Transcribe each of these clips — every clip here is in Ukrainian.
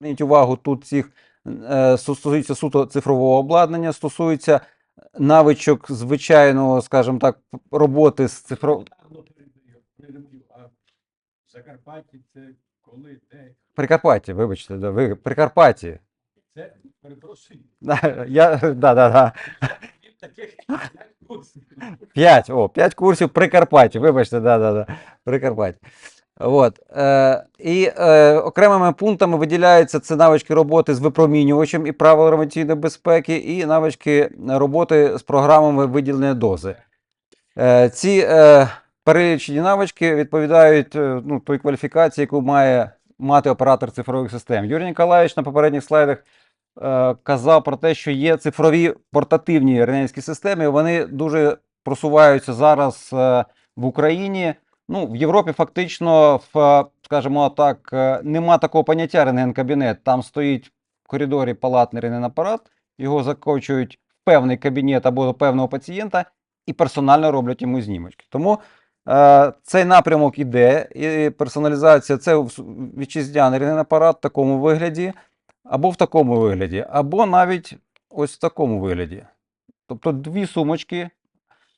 Зверніть увагу, тут цих е, стосується суто цифрового обладнання, стосується навичок звичайного, скажімо так, роботи з цифровим. Закарпатті це коли, де? Прикарпаття, вибачте, да, ви Прикарпатті. Це, перепрошую, Да, я, да, да, да. п'ять о, п'ять курсів Прикарпаття, вибачте, да, да, да, Прикарпаття. От, е, і е, окремими пунктами виділяються це навички роботи з випромінювачем і правил радіаційної безпеки, і навички роботи з програмами виділення дози. Е, ці е, перелічені навички відповідають е, ну, той кваліфікації, яку має мати оператор цифрових систем. Юрій Ніколаєвич на попередніх слайдах е, казав про те, що є цифрові портативні рентгенівські системи. Вони дуже просуваються зараз е, в Україні. Ну, в Європі фактично, в, скажімо так, е, нема такого поняття рентген-кабінет. Там стоїть в коридорі палатний рентген-апарат, його закочують в певний кабінет або до певного пацієнта і персонально роблять йому знімочки. Тому е, цей напрямок іде, і персоналізація це вітчизняний рентген-апарат в такому вигляді, або в такому вигляді, або навіть ось в такому вигляді. Тобто дві сумочки,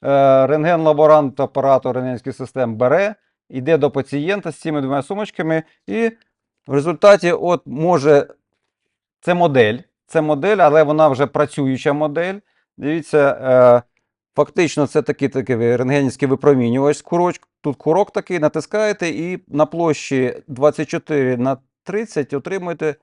рентген-лаборант апарату рентгенських систем бере, йде до пацієнта з цими двома сумочками, і в результаті от може це модель, це модель, але вона вже працююча модель. Дивіться, е, фактично це такий, такий рентгенівський випромінювач з курочком. Тут курок такий, натискаєте, і на площі 24 на 30 отримуєте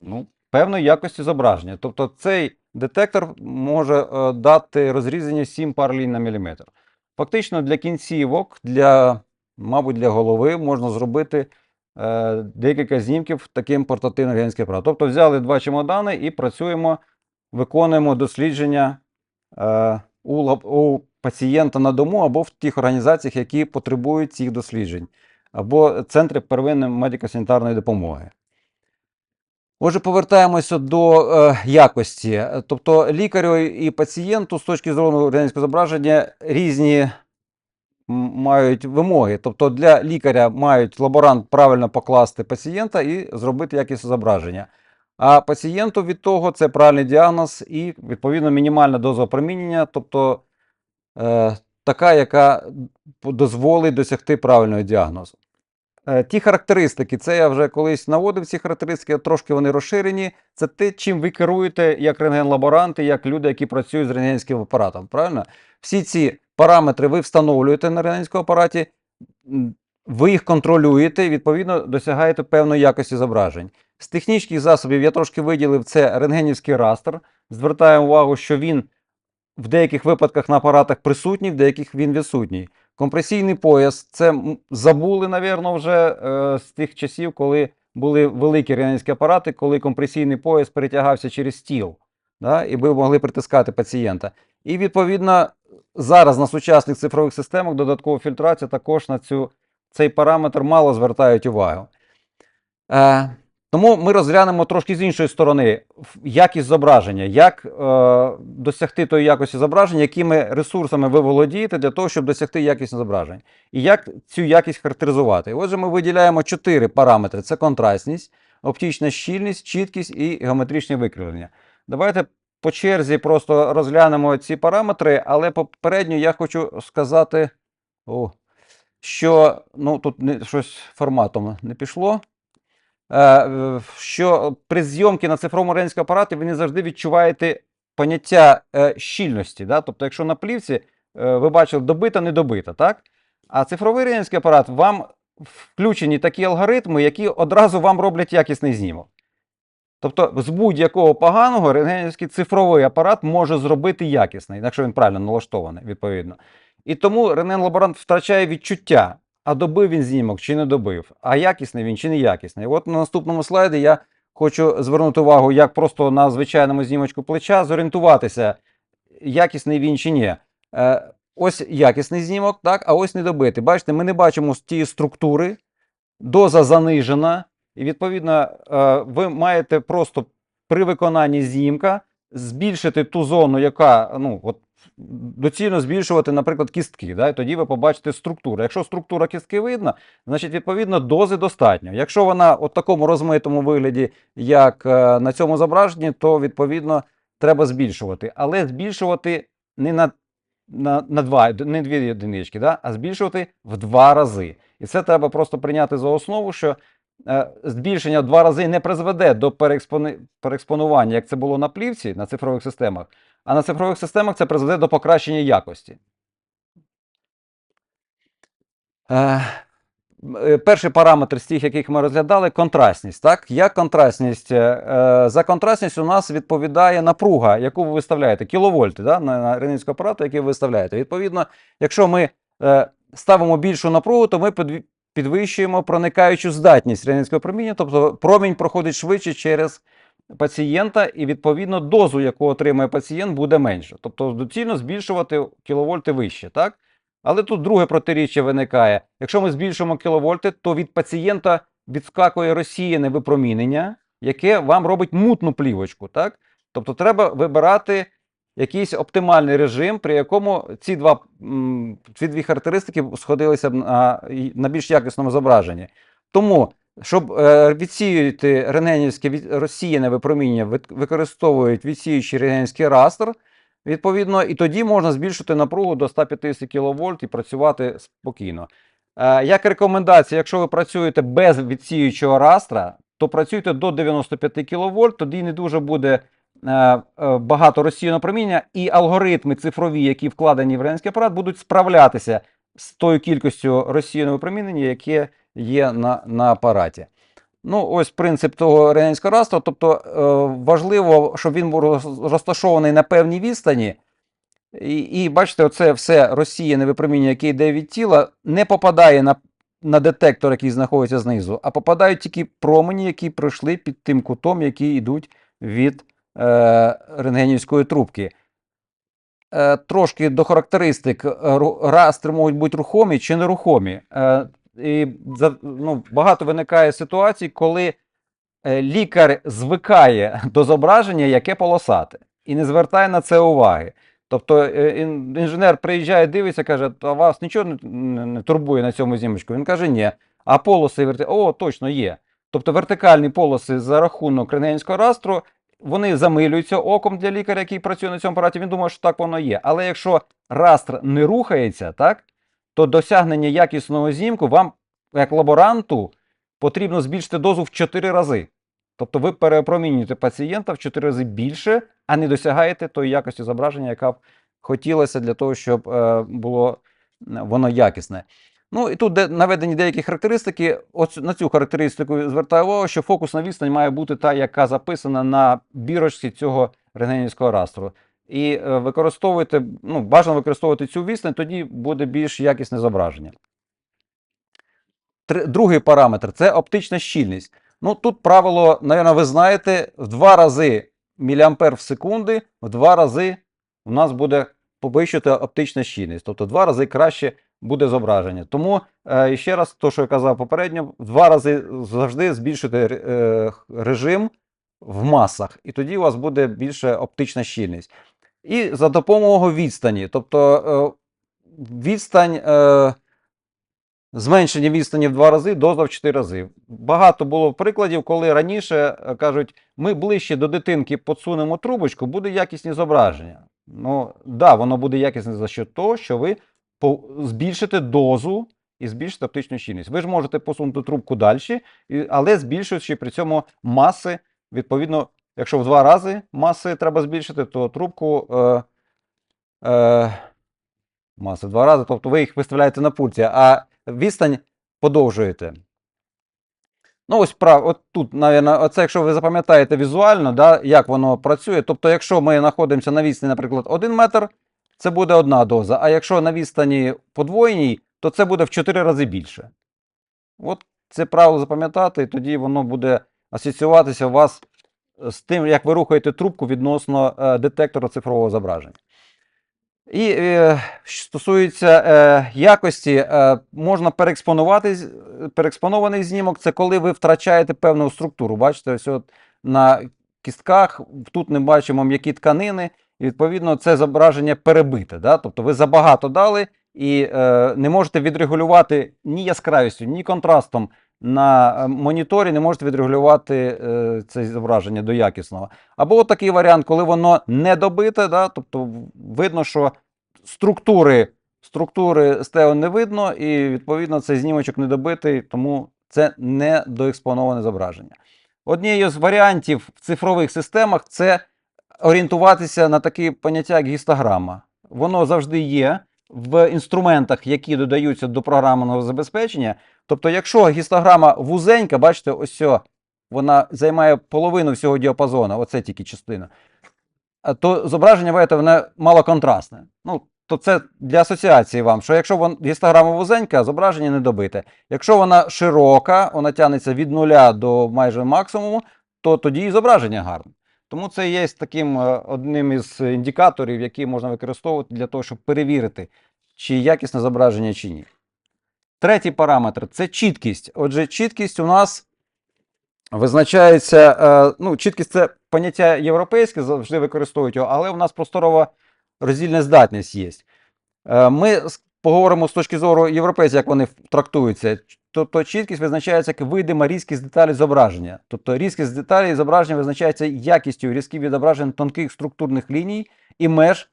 ну, певної якості зображення. Тобто цей детектор може е, дати розрізання 7 пар ліній на міліметр. Фактично для кінцівок, для, мабуть, для голови можна зробити е, декілька знімків таким портативним рентгенським апаратом. Тобто взяли два чемодани і працюємо, виконуємо дослідження е, у, у пацієнта на дому або в тих організаціях, які потребують цих досліджень, або центри первинної медико-санітарної допомоги. Отже, повертаємося до е, якості. Тобто лікарю і пацієнту з точки зору рентгенського зображення різні мають вимоги. Тобто для лікаря мають лаборант правильно покласти пацієнта і зробити якісне зображення. А пацієнту від того це правильний діагноз і, відповідно, мінімальна доза опромінення, тобто е, така, яка дозволить досягти правильного діагнозу. Е, Ті характеристики, це я вже колись наводив ці характеристики, трошки вони розширені. Це те, чим ви керуєте як рентген-лаборанти, як люди, які працюють з рентгенським апаратом. Правильно? Всі ці параметри ви встановлюєте на рентгенському апараті, ви їх контролюєте і, відповідно, досягаєте певної якості зображень. З технічних засобів я трошки виділив це рентгенівський растер. Звертаємо увагу, що він в деяких випадках на апаратах присутній, в деяких він відсутній. Компресійний пояс це забули, напевно, вже е, з тих часів, коли були великі рентгенівські апарати, коли компресійний пояс перетягався через стіл, да, і ви могли притискати пацієнта. І відповідно зараз на сучасних цифрових системах додаткова фільтрація також на цю, цей параметр мало звертають увагу. Е, тому ми розглянемо трошки з іншої сторони якість зображення, як е, досягти тої якості зображення, якими ресурсами ви володієте для того, щоб досягти якісних зображень, і як цю якість характеризувати. Отже, ми виділяємо чотири параметри: це контрастність, оптична щільність, чіткість і геометричне викривлення. Давайте по черзі просто розглянемо ці параметри, але попередньо я хочу сказати, о, що ну, тут не, щось форматом не пішло. Е, що при зйомці на цифровому рентгенському апараті ви не завжди відчуваєте поняття е, щільності. Да? Тобто, якщо на плівці е, ви бачили добита, не добита, так? А цифровий рентгенський апарат вам включені такі алгоритми, які одразу вам роблять якісний знімок. Тобто, з будь-якого поганого рентгенівський цифровий апарат може зробити якісний, якщо він правильно налаштований, відповідно. І тому рентген-лаборант втрачає відчуття, а добив він знімок чи не добив, а якісний він чи не якісний. От на наступному слайді я хочу звернути увагу, як просто на звичайному знімочку плеча зорієнтуватися, якісний він чи ні. Е, ось якісний знімок, так, а ось недобитий. Бачите, ми не бачимо тієї структури, доза занижена, і відповідно е, ви маєте просто при виконанні знімка збільшити ту зону, яка ну, от, доцільно збільшувати, наприклад, кістки. Да? І тоді ви побачите структуру. Якщо структура кістки видна, значить, відповідно, дози достатньо. Якщо вона в такому розмитому вигляді, як е, на цьому зображенні, то відповідно треба збільшувати. Але збільшувати не на, на, на два, не дві одинички, да? а збільшувати в два рази. І це треба просто прийняти за основу, що е, збільшення в два рази не призведе до переекспонування, як це було на плівці, на цифрових системах, а на цифрових системах це призведе до покращення якості. Е, е, Перший параметр з тих, яких ми розглядали, контрастність. Так? Як контрастність? Е, За контрастність у нас відповідає напруга, яку ви виставляєте, кіловольти да? на, рентгенівського апарату, який ви виставляєте. Відповідно, якщо ми ставимо більшу напругу, то ми підвищуємо проникаючу здатність рентгенівського проміння, тобто промінь проходить швидше через пацієнта, і відповідно дозу, яку отримує пацієнт, буде менше. Тобто доцільно збільшувати кіловольти вище, так? Але тут друге протиріччя виникає. Якщо ми збільшуємо кіловольти, то від пацієнта відскакує розсіяне випромінення, яке вам робить мутну плівочку. Так? Тобто треба вибирати якийсь оптимальний режим, при якому ці, два, ці дві характеристики сходилися б на, на більш якісному зображенні. Тому, щоб е, відсіювати рентгенівське розсіяне випромінення, використовують відсіюючий рентгенівський растр, Відповідно, і тоді можна збільшити напругу до 150 кВт і працювати спокійно. Е, Як рекомендація, якщо ви працюєте без відсіюючого растра, то працюйте до 95 кВт, тоді не дуже буде е, багато розсіяного проміння, і алгоритми цифрові, які вкладені в рентгенський апарат, будуть справлятися з тою кількістю розсіяного промінення, яке є на, на апараті. Ну, ось принцип того рентгенського растру. Тобто е, важливо, щоб він був розташований на певній відстані. І, і бачите, оце все розсіяне випромінення, яке йде від тіла, не попадає на, на детектор, який знаходиться знизу, а попадають тільки промені, які пройшли під тим кутом, які йдуть від е, рентгенівської трубки. Е, трошки до характеристик. Е, Растри можуть бути рухомі чи нерухомі. Е, і ну, багато виникає ситуацій, коли лікар звикає до зображення, яке полосате, і не звертає на це уваги. Тобто інженер приїжджає, дивиться, каже, а вас нічого не, турбує на цьому знімочку. Він каже, ні. А полоси верти... О, точно є. Тобто вертикальні полоси за рахунок рентгенівського растру, вони замилюються оком для лікаря, який працює на цьому апараті. Він думає, що так воно є. Але якщо растр не рухається, так, то досягнення якісного знімку вам, як лаборанту, потрібно збільшити дозу в 4 рази. Тобто ви перепромінюєте пацієнта в 4 рази більше, а не досягаєте тої якості зображення, яка б хотілося для того, щоб е, було воно якісне. Ну і тут наведені деякі характеристики. От на цю характеристику звертаю увагу, що фокусна відстань має бути та, яка записана на бірочці цього рентгенівського растру. І е, використовуйте, ну, бажано використовувати цю відстань, тоді буде більш якісне зображення. Другий параметр це оптична щільність. Ну, тут правило, напевно, ви знаєте, в два рази міліампер в секунди, в два рази у нас буде повищити оптична щільність. Тобто в два рази краще буде зображення. Тому е, ще раз, то, що я казав попередньо, в два рази завжди збільшуйте е, режим в масах, і тоді у вас буде більше оптична щільність. І за допомогою відстані. Тобто е, відстань. Е, Зменшення відстані в два рази, доза в чотири рази. Багато було прикладів, коли раніше е, кажуть, ми ближче до дитинки подсунемо трубочку, буде якісні зображення. Ну, да, воно буде якісне за що того, що ви збільшите дозу і збільшите оптичну щільність. Ви ж можете посунути трубку далі, але збільшуючи при цьому маси, відповідно, якщо в два рази маси треба збільшити, то трубку. Е, е, маси в два рази, тобто ви їх виставляєте на пульті, а відстань подовжуєте. Ну, ось прав, от тут, навіть, оце, якщо ви запам'ятаєте візуально, да, як воно працює. Тобто, якщо ми знаходимося на відстані, наприклад, 1 метр, це буде одна доза. А якщо на відстані подвоєній, то це буде в 4 рази більше. От це правило запам'ятати, і тоді воно буде асоціюватися у вас з тим, як ви рухаєте трубку відносно е, детектора цифрового зображення. І е, що стосується е, якості, е, можна переекспонувати переекспонований знімок. Це коли ви втрачаєте певну структуру. Бачите, ось от на кістках тут не бачимо м'які тканини, і відповідно це зображення перебите. Да? Тобто ви забагато дали і е, не можете відрегулювати ні яскравістю, ні контрастом на е, моніторі, не можете відрегулювати е, це зображення до якісного. Або от такий варіант, коли воно не добите, да? тобто видно, що структури, структури стео не видно, і відповідно цей знімочок не добитий, тому це не доекспоноване зображення. Однією з варіантів в цифрових системах це орієнтуватися на такі поняття, як гістограма. Воно завжди є в інструментах, які додаються до програмного забезпечення. Тобто, якщо гістограма вузенька, бачите, ось вона займає половину всього діапазону, оце тільки частина, то зображення бачите, воно малоконтрастне. Ну, то це для асоціації вам, що якщо вон, гістограма вузенька, зображення не добите. Якщо вона широка, вона тягнеться від нуля до майже максимуму, то тоді і зображення гарне. Тому це є таким е, одним із індикаторів, які можна використовувати для того, щоб перевірити, чи якісне зображення, чи ні. Третій параметр це чіткість. Отже, чіткість у нас визначається. е, Ну, чіткість це поняття європейське, завжди використовують його, але у нас просторова роздільна здатність є. Е, Ми поговоримо з точки зору європейців, як вони трактуються. Тобто чіткість визначається як видима різкість деталей зображення. Тобто різкість деталей зображення визначається якістю різків відображень тонких структурних ліній і меж,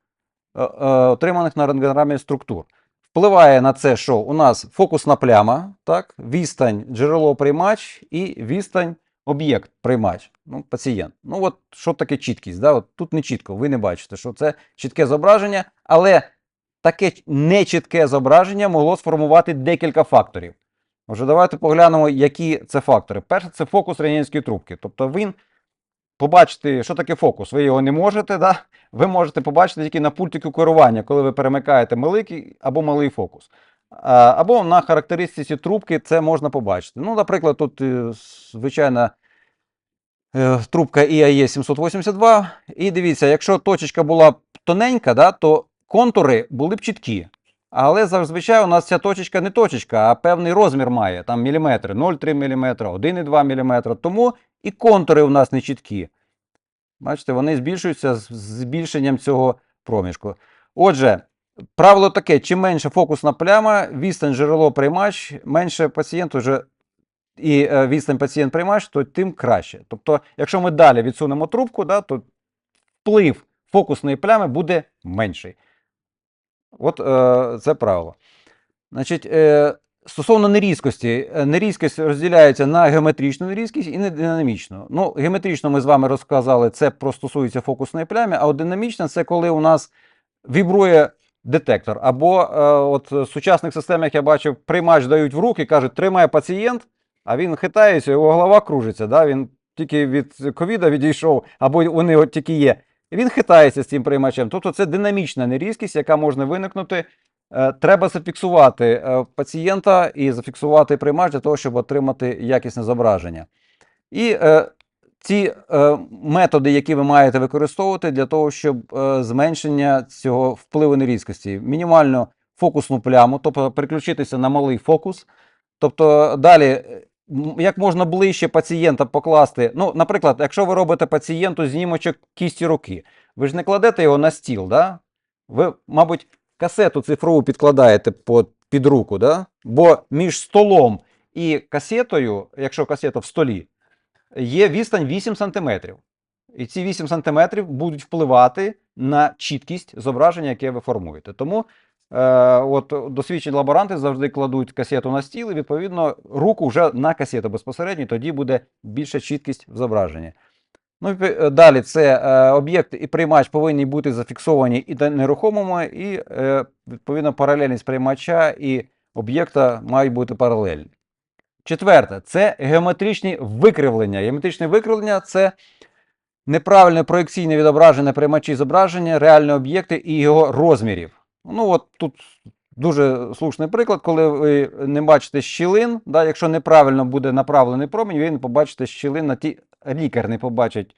е, е, отриманих на рентгенограмі структур. Впливає на це, що у нас фокусна пляма, так, відстань джерело приймач і відстань об'єкт приймач, ну, пацієнт. Ну, от що таке чіткість? Да? От тут не чітко, ви не бачите, що це чітке зображення, але таке нечітке зображення могло сформувати декілька факторів. Отже, давайте поглянемо, які це фактори. Перше, це фокус рентгенівської трубки. Тобто він побачити, що таке фокус. Ви його не можете, да? ви можете побачити тільки на пультику керування, коли ви перемикаєте великий або малий фокус. Або на характеристиці трубки це можна побачити. Ну, наприклад, тут е, звичайна е, трубка IAE 782. І дивіться, якщо точечка була тоненька, да, то контури були б чіткі. Але зазвичай у нас ця точечка не точечка, а певний розмір має. Там міліметри, 0,3 мм, 1,2 мм. Тому і контури у нас не чіткі. Бачите, вони збільшуються з збільшенням цього проміжку. Отже, правило таке: чим менше фокусна пляма, відстань джерело приймач, менше пацієнт уже і е, відстань пацієнт приймач, то тим краще. Тобто, якщо ми далі відсунемо трубку, да, то вплив фокусної плями буде менший. От е, це правило. Значить, е, стосовно нерізкості, е, нерізкість розділяється на геометричну нерізкість і на динамічну. Ну, геометрично ми з вами розказали, це про стосується фокусної плями, а от динамічна це коли у нас вібрує детектор. Або е, от в сучасних системах я бачив, приймач дають в руки, кажуть, тримає пацієнт, а він хитається, його голова кружиться. Да? Він тільки від ковіда відійшов, або вони от тільки є. Він хитається з цим приймачем. Тобто це динамічна нерізкість, яка може виникнути. Е, Треба зафіксувати е, пацієнта і зафіксувати приймач для того, щоб отримати якісне зображення. І е, ці е, методи, які ви маєте використовувати для того, щоб е, зменшення цього впливу нерізкості, мінімально фокусну пляму, тобто переключитися на малий фокус. Тобто далі, е, як можна ближче пацієнта покласти. Ну, наприклад, якщо ви робите пацієнту знімочок кісті руки, ви ж не кладете його на стіл, да? ви, мабуть, касету цифрову підкладаєте під, руку, да? бо між столом і касетою, якщо касета в столі, є відстань 8 см. І ці 8 см будуть впливати на чіткість зображення, яке ви формуєте. Тому от, досвідчені лаборанти завжди кладуть касету на стіл, і відповідно руку вже на касету безпосередньо, тоді буде більша чіткість в зображенні. Ну, далі це е, об'єкт і приймач повинні бути зафіксовані і нерухомими, і е, відповідно паралельність приймача і об'єкта мають бути паралельні. Четверте це геометричні викривлення. Геометричне викривлення це неправильне проекційне відображення приймачі зображення, реальні об'єкти і його розмірів. Ну, от тут дуже слушний приклад, коли ви не бачите щілин, да, якщо неправильно буде направлений промінь, ви не побачите щілин на ті. Лікар не побачить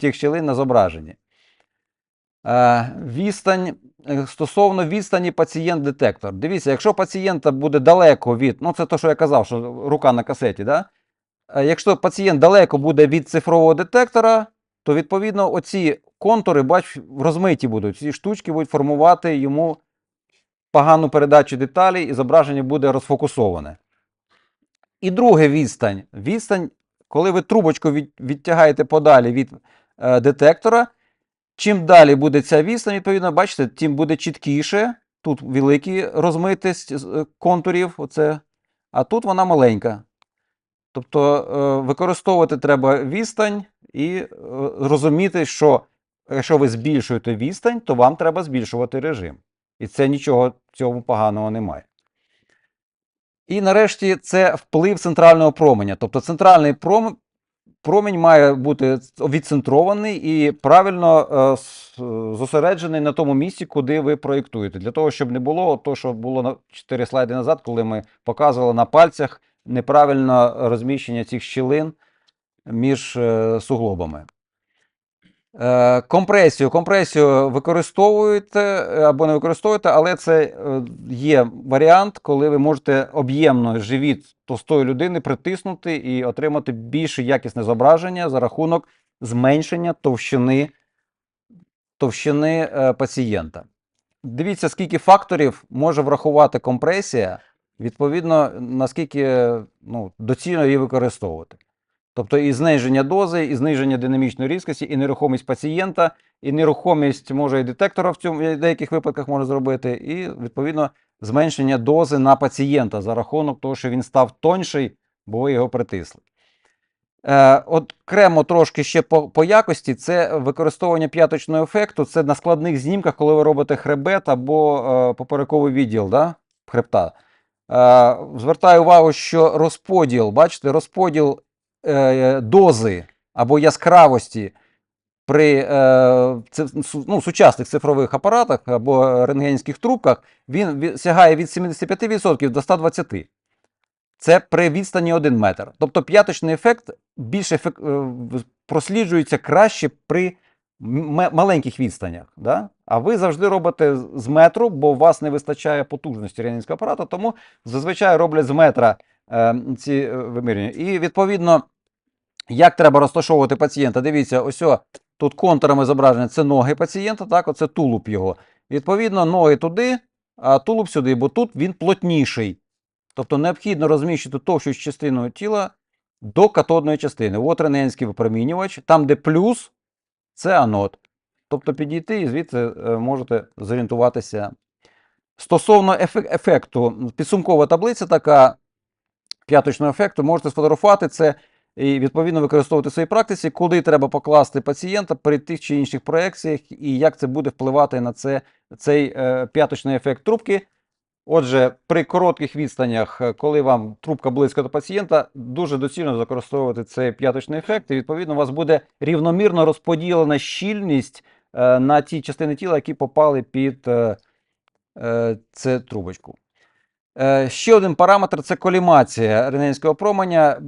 тих щілин на зображенні. Е, відстань е, стосовно відстані пацієнт-детектор. Дивіться, якщо пацієнта буде далеко від, ну це те, що я казав, що рука на касеті, да? Е, якщо пацієнт далеко буде від цифрового детектора, то відповідно оці контури, бач, розмиті будуть. Ці штучки будуть формувати йому погану передачу деталей, і зображення буде розфокусоване. І друге відстань. Відстань, коли ви трубочку від, відтягаєте подалі від е, детектора, чим далі буде ця відстань, відповідно, бачите, тим буде чіткіше. Тут великі розмитість е, контурів, оце, а тут вона маленька. Тобто е, використовувати треба відстань і е, розуміти, що якщо ви збільшуєте відстань, то вам треба збільшувати режим. І це нічого в цьому поганого немає. І нарешті це вплив центрального променя. Тобто центральний пром- промінь має бути відцентрований і правильно е, е, зосереджений на тому місці, куди ви проєктуєте. Для того, щоб не було то, що було на 4 слайди назад, коли ми показували на пальцях неправильне розміщення цих щілин між е, суглобами. Е, компресію. Компресію використовуєте е, або не використовуєте, але це е, є варіант, коли ви можете об'ємно живіт товстої людини притиснути і отримати більш якісне зображення за рахунок зменшення товщини, товщини пацієнта. Дивіться, скільки факторів може врахувати компресія, відповідно, наскільки ну, доцільно її використовувати. Тобто і зниження дози, і зниження динамічної різкості, і нерухомість пацієнта, і нерухомість може і детектора в цьому в деяких випадках може зробити, і відповідно зменшення дози на пацієнта за рахунок того, що він став тонший, бо його притисли. Е, окремо трошки ще по, по якості це використовування п'яточного ефекту. Це на складних знімках, коли ви робите хребет або е, поперековий відділ да, хребта. Е, звертаю увагу, що розподіл, бачите, розподіл е, дози або яскравості при е, ну, сучасних цифрових апаратах або рентгенських трубках він сягає від 75% до 120%. Це при відстані 1 метр. Тобто п'яточний ефект більш ефек... е, просліджується краще при маленьких відстанях. Да? А ви завжди робите з- метру, бо у вас не вистачає потужності рентгенського апарату, тому зазвичай роблять з метра е, ці е, вимірювання. І відповідно, як треба розташовувати пацієнта? Дивіться, ось о, тут контурами зображені це ноги пацієнта, так, оце тулуб його. Відповідно, ноги туди, а тулуб сюди, бо тут він плотніший. Тобто необхідно розміщити товщу частину тіла до катодної частини. От рентгенський випромінювач, там, де плюс, це анод. Тобто підійти і звідси е, можете зорієнтуватися. Стосовно ефекту, підсумкова таблиця така п'яточного ефекту, можете сфотографувати це і відповідно використовувати в своїй практиці, куди треба покласти пацієнта при тих чи інших проекціях, і як це буде впливати на це, цей е, п'яточний ефект трубки. Отже, при коротких відстанях, е, коли вам трубка близько до пацієнта, дуже доцільно використовувати цей п'яточний ефект, і відповідно у вас буде рівномірно розподілена щільність на ті частини тіла, які попали під е, е, цю трубочку. Е, Ще один параметр це колімація рентгенського променя.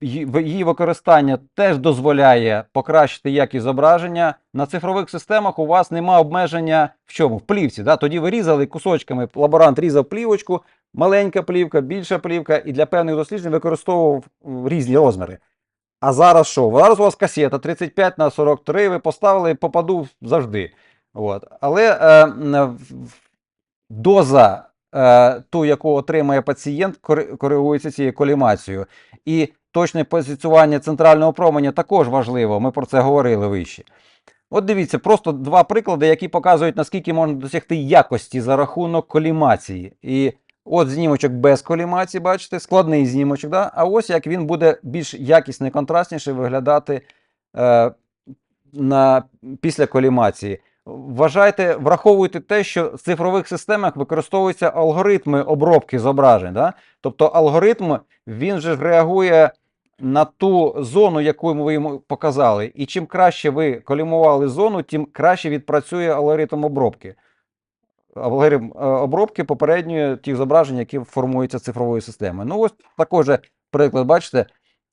Її використання теж дозволяє покращити якість зображення. На цифрових системах у вас нема обмеження в чому? В плівці. Да? Тоді ви різали кусочками, лаборант різав плівочку, маленька плівка, більша плівка, і для певних досліджень використовував різні розміри. А зараз що? Зараз у вас касета 35 на 43, ви поставили, попаду завжди. От. Але е, в- доза е, ту, яку отримує пацієнт, коригується цією колімацією. І точне позиціювання центрального променя також важливо. Ми про це говорили вище. От дивіться, просто два приклади, які показують, наскільки можна досягти якості за рахунок колімації. І от знімочок без колімації, бачите, складний знімочок. Да? А ось як він буде більш якісний, контрастніше виглядати е, на, після колімації. Вважайте, враховуйте те, що в цифрових системах використовуються алгоритми обробки зображень. Да? Тобто алгоритм він же реагує на ту зону, яку ви йому показали. І чим краще ви колімували зону, тим краще відпрацює алгоритм обробки. Алгоритм е, обробки попередньої тих зображень, які формуються цифровою системою. Ну, ось також приклад, бачите,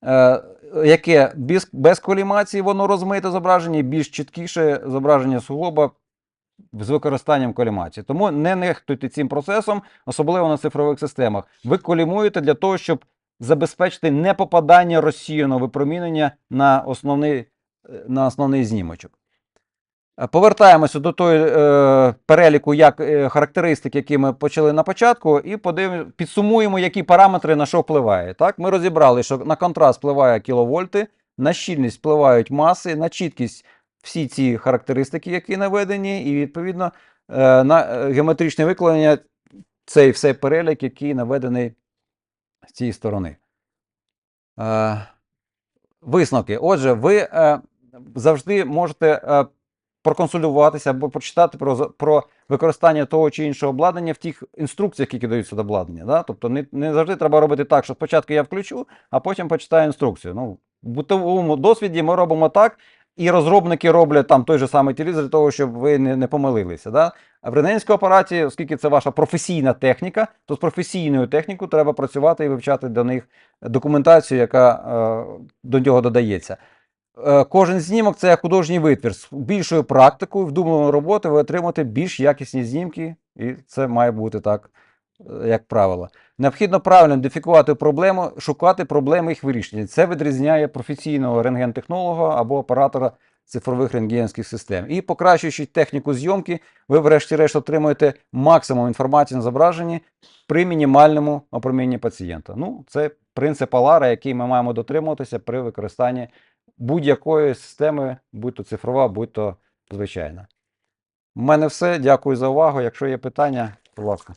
е, яке без, без колімації воно розмите зображення, більш чіткіше зображення суглоба з використанням колімації. Тому не нехтуйте цим процесом, особливо на цифрових системах. Ви колімуєте для того, щоб забезпечити непопадання розсіяного випромінення на основний, е, на основний знімочок. Е, Повертаємося до той е, переліку як, е, характеристик, які ми почали на початку, і подивимо, підсумуємо, які параметри на що впливає. Так, ми розібрали, що на контраст впливає кіловольти, на щільність впливають маси, на чіткість всі ці характеристики, які наведені, і відповідно е, на е, геометричне викладення цей все перелік, який наведений з цієї сторони. Е, висновки. Отже, ви е, завжди можете е, проконсультуватися або прочитати про, про використання того чи іншого обладнання в тих інструкціях, які даються до обладнання. Да? Тобто не, не завжди треба робити так, що спочатку я включу, а потім почитаю інструкцію. Ну, в бутовому досвіді ми робимо так, і розробники роблять там той же самий телевізор для того, щоб ви не, не помилилися. Да? А в рентгенському апараті, оскільки це ваша професійна техніка, то з професійною технікою треба працювати і вивчати до них документацію, яка е, до нього додається. Е, Кожен знімок це художній витвір. З більшою практикою, вдумливою роботою ви отримаєте більш якісні знімки, і це має бути так, е, як правило. Необхідно правильно ідентифікувати проблему, шукати проблеми їх вирішення. Це відрізняє професійного рентгентехнолога або оператора цифрових рентгенських систем. І покращуючи техніку зйомки, ви, врешті-решт, отримуєте максимум інформації на зображенні при мінімальному опромінні пацієнта. Ну, це принцип Алара, який ми маємо дотримуватися при використанні будь-якої системи, будь то цифрова, будь то звичайна. У мене все. Дякую за увагу. Якщо є питання, будь ласка.